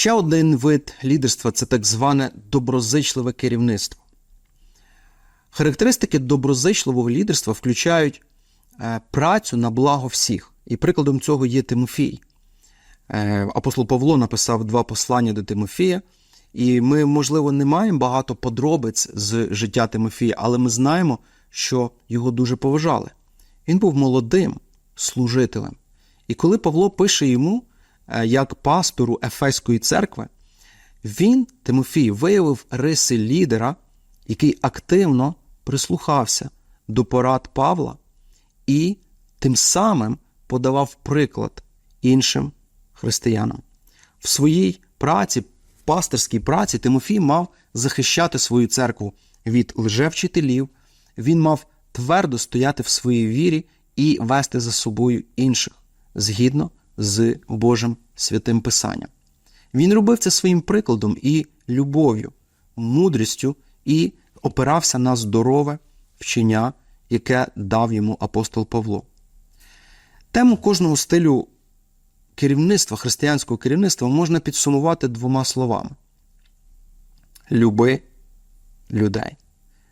Ще один вид лідерства це так зване доброзичливе керівництво. Характеристики доброзичливого лідерства включають е, працю на благо всіх. І прикладом цього є Тимофій. Е, Апостол Павло написав два послання до Тимофія, і ми, можливо, не маємо багато подробиць з життя Тимофія, але ми знаємо, що його дуже поважали. Він був молодим служителем. І коли Павло пише йому, як пастору Ефеської церкви, він, Тимофій, виявив риси лідера, який активно прислухався до порад Павла і тим самим подавав приклад іншим християнам. В своїй праці, пасторській праці, Тимофій мав захищати свою церкву від лжевчителів, він мав твердо стояти в своїй вірі і вести за собою інших згідно з Божим святим Писанням. Він робив це своїм прикладом і любов'ю, мудрістю і опирався на здорове вчення, яке дав йому апостол Павло. Тему кожного стилю керівництва, християнського керівництва можна підсумувати двома словами: люби людей.